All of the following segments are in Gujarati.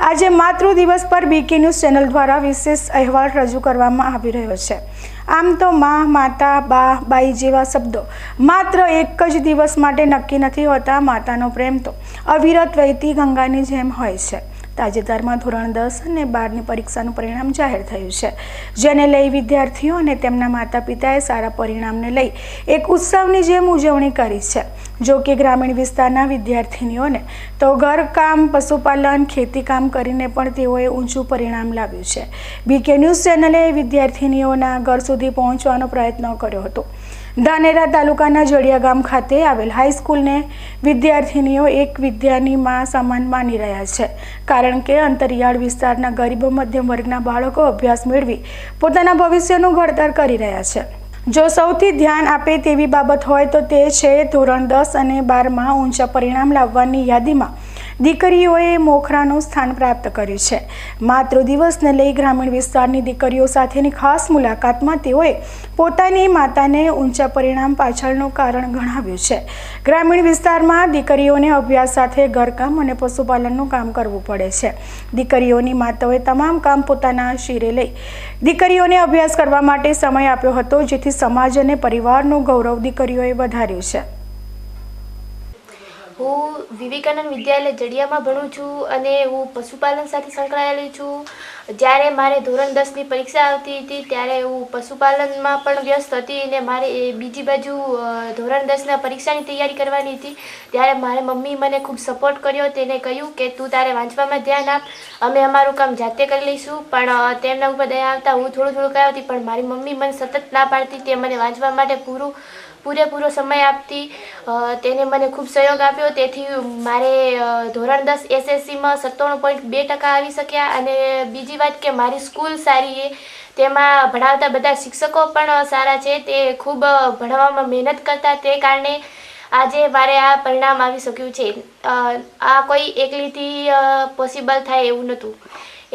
આજે માતૃ દિવસ પર બીકે ન્યૂઝ ચેનલ દ્વારા વિશેષ અહેવાલ રજૂ કરવામાં આવી રહ્યો છે. આમ તો મા, માતા, બા, બાઈ જેવા શબ્દો માત્ર એક જ દિવસ માટે નક્કી નથી હોતા માતાનો પ્રેમ તો અવિરત વહેતી ગંગાની જેમ હોય છે. તાજેતરમાં ધોરણ દસ અને બારની પરીક્ષાનું પરિણામ જાહેર થયું છે. જેને લઈ વિદ્યાર્થીઓ અને તેમના માતા પિતાએ સારા પરિણામને લઈ એક ઉત્સવની જેમ ઉજવણી કરી છે. જો કે ગ્રામીણ વિસ્તારના વિદ્યાર્થીનીઓને તો ઘરકામ, પશુપાલન, ખેતીકામ કરીને પણ તેઓએ ઊંચું પરિણામ લાવ્યું છે. બીકે ન્યૂઝ ચેનલે વિદ્યાર્થીનીઓના ઘર સુધી પહોંચવાનો પ્રયત્ન કર્યો હતો. ધાનેરા તાલુકાના જડિયા ગામ ખાતે આવેલ હાઈસ્કૂલને વિદ્યાર્થીનીઓ એક વિદ્યાની માં સમાન માની રહ્યા છે. કારણ કે અંતરિયાળ વિસ્તારના ગરીબ મધ્યમ વર્ગના બાળકો અભ્યાસ મેળવી પોતાના ભવિષ્યનું ઘડતર કરી રહ્યા છે. જો સૌથી ધ્યાન આપે તેવી બાબત હોય તો તે છે ધોરણ દસ અને બારમાં ઊંચા પરિણામ લાવવાની યાદીમાં દીકરીઓએ મોખરાનું સ્થાન પ્રાપ્ત કર્યું છે. માતૃ દિવસને લઈ ગ્રામીણ વિસ્તારની દીકરીઓ સાથેની ખાસ મુલાકાતમાં તેઓએ પોતાની માતાને ઊંચા પરિણામ પાછળનું કારણ ગણાવ્યું છે. ગ્રામીણ વિસ્તારમાં દીકરીઓને અભ્યાસ સાથે ઘરકામ અને પશુપાલનનું કામ કરવું પડે છે. દીકરીઓની માતાઓએ તમામ કામ પોતાના શિરે લઈ દીકરીઓને અભ્યાસ કરવા માટે સમય આપ્યો હતો, જેથી સમાજ અને પરિવારનું ગૌરવ દીકરીઓએ વધાર્યું છે. હું વિવેકાનંદ વિદ્યાલય જડિયામાં ભણું છું અને હું પશુપાલન સાથે સંકળાયેલી છું. જ્યારે મારે ધોરણ દસની પરીક્ષા આવતી હતી, ત્યારે હું પશુપાલનમાં પણ વ્યસ્ત હતી અને મારે એ બીજી બાજુ ધોરણ દસના પરીક્ષાની તૈયારી કરવાની હતી. ત્યારે મારે મમ્મી મને ખૂબ સપોર્ટ કર્યો, તેને કહ્યું કે તું તારે વાંચવામાં ધ્યાન આપ, અમે અમારું કામ જાતે કરી લઈશું. પણ તેમના ઉપર દયા આવતા હું થોડું થોડું કરાવતી પણ મારી મમ્મી મને સતત ના પાડતી, તે મને વાંચવા માટે પૂરું, પૂરેપૂરો સમય આપતી. તેને મને ખૂબ સહયોગ આપ્યો. તેથી મારે ધોરણ દસ એસએસસીમાં સત્તાણું પોઈન્ટ બે ટકા આવી શક્યા અને બીજી વાત કે મારી સ્કૂલ સારી છે. તેમાં ભણાવતા બધા શિક્ષકો પણ સારા છે. તે ખૂબ ભણાવવામાં મહેનત કરતા તે કારણે આજે મારે આ પરિણામ આવી શક્યું છે. આ કોઈ એકલીથી પોસિબલ થાય એવું નહોતું.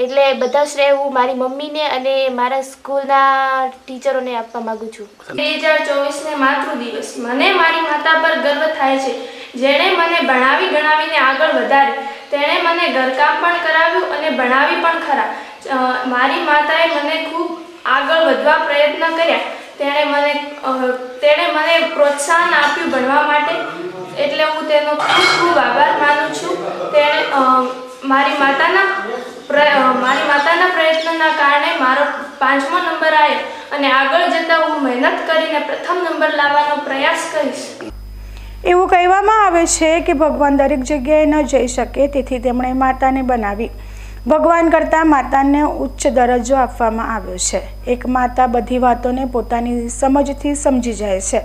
એટલે બધા શ્રેય હું મારી મમ્મીને અને મારા સ્કૂલના ટીચરોને આપવા માંગુ છું. બે હજાર ચોવીસને માતૃ દિવસ મને મારી માતા પર ગર્વ થાય છે. જેણે મને ભણાવી ગણાવીને આગળ વધારી તેણે મને ઘરકામ પણ કરાવ્યું અને ભણાવી પણ ખરા. મારી માતાએ મને ખૂબ આગળ વધવા પ્રયત્ન કર્યા. તેણે મને તેણે મને પ્રોત્સાહન આપ્યું ભણવા માટે. એટલે હું તેનો ખૂબ ખૂબ આભાર માનું છું. તેણે મારી માતાના મારી માતાના પ્રયત્નના કારણે મારો પાંચમો નંબર આવ્યો અને આગળ જતાં હું મહેનત કરીને પ્રથમ નંબર લાવવાનો પ્રયાસ કરીશ. એવું કહેવામાં આવે છે કે ભગવાન દરેક જગ્યાએ ન જઈ શકે, તેથી તેમણે માતાને બનાવી. ભગવાન કરતાં માતાને ઉચ્ચ દરજ્જો આપવામાં આવ્યો છે. એક માતા બધી વાતોને પોતાની સમજથી સમજી જાય છે.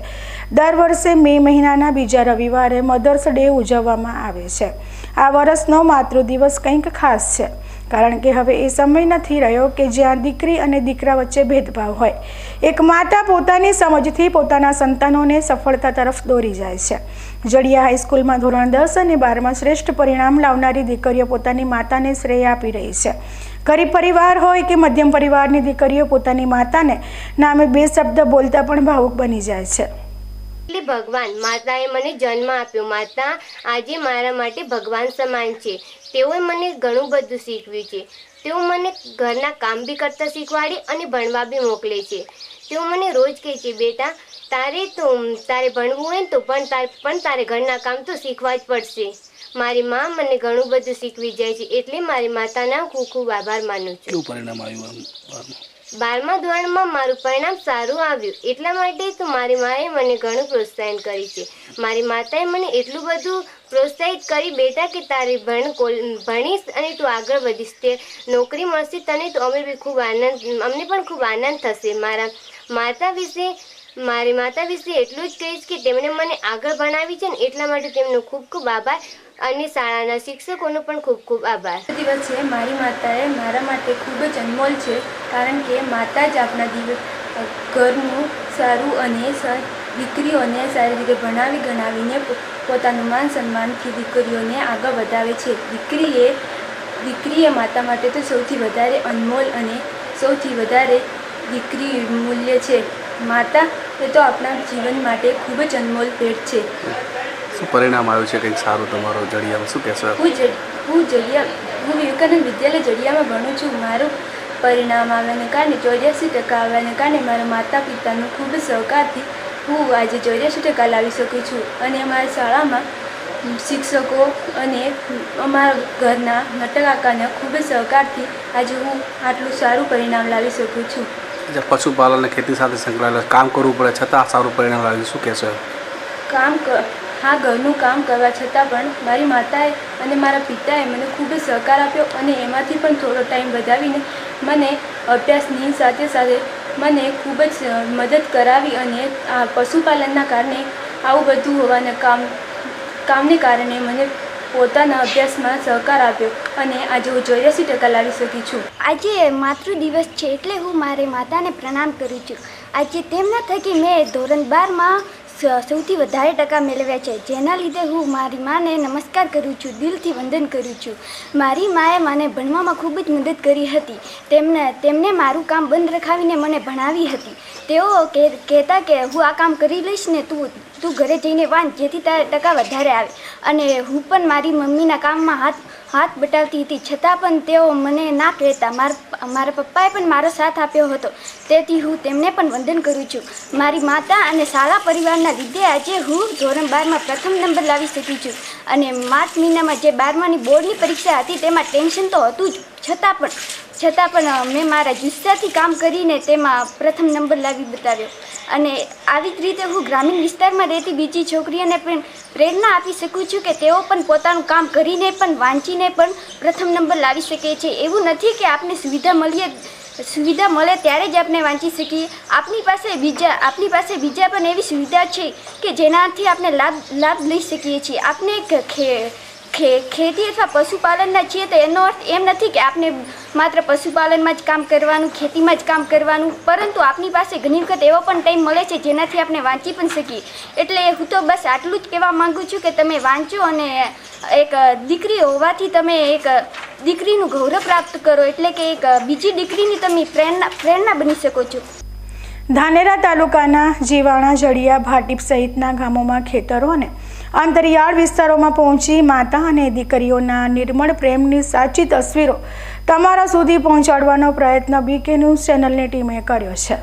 દર વર્ષે મે મહિનાના બીજા રવિવારે મધર્સ ડે ઉજવવામાં આવે છે. આ વર્ષનો માતૃ દિવસ કંઈક ખાસ છે. કારણ કે હવે એ સમય નથી રહ્યો કે જ્યાં દીકરી અને દીકરા વચ્ચે ભેદભાવ હોય. એક માતા પોતાની સમજથી પોતાના સંતાનોને સફળતા તરફ દોરી જાય છે. જડિયા હાઈસ્કૂલમાં ધોરણ દસ અને બારમાં શ્રેષ્ઠ પરિણામ લાવનારી દીકરીઓ પોતાની માતાને શ્રેય આપી રહી છે. ગરીબ પરિવાર હોય કે મધ્યમ પરિવારની દીકરીઓ પોતાની માતાને નામે બે શબ્દ બોલતા પણ ભાવુક બની જાય છે. એટલે ભગવાન, માતાએ મને જન્મ આપ્યો. માતા આજે મારા માટે ભગવાન સમાન છે. તેઓએ મને ઘણું બધું શીખવ્યું છે. તેઓ મને ઘરના કામ બી કરતા શીખવાડી અને ભણવા બી મોકલે છે. તેઓ મને રોજ કહે છે, બેટા, તારે તો, તારે ભણવું હોય ને તો પણ તારે પણ તારે ઘરના કામ તો શીખવા જ પડશે. મારી માં મને ઘણું બધું શીખવી જાય છે. એટલે મારી માતાના ખૂબ ખૂબ આભાર માનું છું. પરિણામ આવ્યું? બારમા ધોરણમાં મારું પરિણામ સારું આવ્યું. એટલા માટે તો મારી માએ મને ઘણું પ્રોત્સાહન કરી છે. મારી માતાએ મને એટલું બધું પ્રોત્સાહિત કરી, બેટા, કે તારે ભણ ભણીશ અને તું આગળ વધીશ. તે નોકરી મળશે તને તો અમે બી ખૂબ આનંદ, અમને પણ ખૂબ આનંદ થશે. મારા માતા વિશે, મારી માતા વિશે એટલું જ કહીશ કે તેમણે મને આગળ ભણાવી છે ને એટલા માટે તેમનો ખૂબ ખૂબ આભાર. અને શાળાના શિક્ષકોનો પણ ખૂબ ખૂબ આભાર. દિવસ છે, મારી માતાએ મારા માટે ખૂબ જ અનમોલ છે, કારણ કે માતા જ આપણા દિવસ ઘરનું સારું અને દીકરીઓને સારી રીતે ભણાવી ગણાવીને પોતાનું માન સન્માનથી દીકરીઓને આગળ વધાવે છે. દીકરીએ દીકરીએ માતા માટે તો સૌથી વધારે અનમોલ અને સૌથી વધારે દીકરી મૂલ્ય છે. માતા એ તો આપણા જીવન માટે ખૂબ જ અનમોલ ભેટ છે. શું પરિણામ આવ્યું છે? કંઈક સારું તમારો જડિયામાં શું કહેશો હું જ હું જડિયા હું વિવેકાનંદ વિદ્યાલય જડિયામાં ભણું છું. મારું પરિણામ આવ્યાને કારણે ચોર્યાસી ટકા આવ્યાને કારણે મારા માતા પિતાનો ખૂબ જ સહકારથી હું આજે ચોર્યાસી ટકા લાવી શકું છું. અને અમારા શાળામાં શિક્ષકો અને અમારા ઘરના નટકાકાના ખૂબ જ સહકારથી આજે હું આટલું સારું પરિણામ લાવી શકું છું. જે પશુપાલન અને ખેતી સાથે સંકળાયેલા કામ કરવું પડે છતાં સારું પરિણામ લાવી શું કહેશો કામ ક- હા, ઘરનું કામ કરવા છતાં પણ મારી માતાએ અને મારા પિતાએ મને ખૂબ જ સહકાર આપ્યો અને એમાંથી પણ થોડો ટાઈમ વધાવીને મને અભ્યાસની સાથે સાથે મને ખૂબ જ મદદ કરાવી અને આ પશુપાલનના કારણે આવું બધું હોવાના કામ, કામને કારણે મને પોતાના અભ્યાસમાં સહકાર આપ્યો અને આજે હું ચોર્યાસી ટકા લાવી શકી છું. આજે માતૃ દિવસ છે એટલે હું મારી માતાને પ્રણામ કરું છું. આજે તેમના થકી મેં ધોરણ બારમાં સૌથી વધારે ટકા મેળવ્યા છે. જેના લીધે હું મારી માને નમસ્કાર કરું છું, દિલથી વંદન કરું છું. મારી માએ મને ભણવામાં ખૂબ જ મદદ કરી હતી. તેમને તેમને મારું કામ બંધ રખાવીને મને ભણાવી હતી. તેઓ કહેતા કે, હું આ કામ કરી લઈશ ને તું તું ઘરે જઈને વાંચ, જેથી તારા ટકા વધારે આવે. અને હું પણ મારી મમ્મીના કામમાં હાથ હાથ બટાવતી હતી. છતાં પણ તેઓ મને ના કહેતા. મારા મારા પપ્પાએ પણ મારો સાથ આપ્યો હતો. તેથી હું તેમને પણ વંદન કરું છું. મારી માતા અને શાળા પરિવારના લીધે આજે હું ધોરણ બારમાં પ્રથમ નંબર લાવી શકી છું. અને માર્ચ મહિનામાં જે બારમાની બોર્ડની પરીક્ષા હતી તેમાં ટેન્શન તો હતું જ. છતાં પણ છતાં પણ મેં મારા જુસ્સાથી કામ કરીને તેમાં પ્રથમ નંબર લાવી બતાવ્યો. અને આવી જ રીતે હું ગ્રામીણ વિસ્તારમાં રહેતી બીજી છોકરીઓને પણ પ્રેરણા આપી શકું છું કે તેઓ પણ પોતાનું કામ કરીને પણ, વાંચીને પણ પ્રથમ નંબર લાવી શકે છે. એવું નથી કે આપને સુવિધા મળીએ, સુવિધા મળે ત્યારે જ આપણે વાંચી શકીએ. આપણી પાસે બીજા, આપની પાસે બીજા પણ એવી સુવિધા છે કે જેનાથી આપણે લાભ લાભ લઈ શકીએ છીએ. આપણે ખે- ખે- ખેતી અથવા પશુપાલનના છીએ તો એનો અર્થ એમ નથી કે આપણે માત્ર પશુપાલનમાં જ કામ કરવાનું, ખેતીમાં જ કામ કરવાનું, પરંતુ આપની પાસે ઘણી વખત એવો પણ ટાઈમ મળે છે જેનાથી આપણે વાંચી પણ શકીએ. એટલે હું તો બસ આટલું જ કહેવા માગું છું કે તમે વાંચો અને એક દીકરી હોવાથી તમે એક દીકરીનું ગૌરવ પ્રાપ્ત કરો, એટલે કે એક બીજી દીકરીની તમે પ્રેરણા પ્રેરણા બની શકો છો. ધાનેરા તાલુકાના જીવાણા જડિયા ભાટીપ સહિતના ગામોમાં ખેતરો અને અંતરિયાળ વિસ્તારોમાં પહોંચી માતા અને દીકરીઓના નિર્મળ પ્રેમની સાચી તસવીરો તમારા સુધી પહોંચાડવાનો પ્રયત્ન બીકે ન્યૂઝ ચેનલની ટીમે કર્યો છે.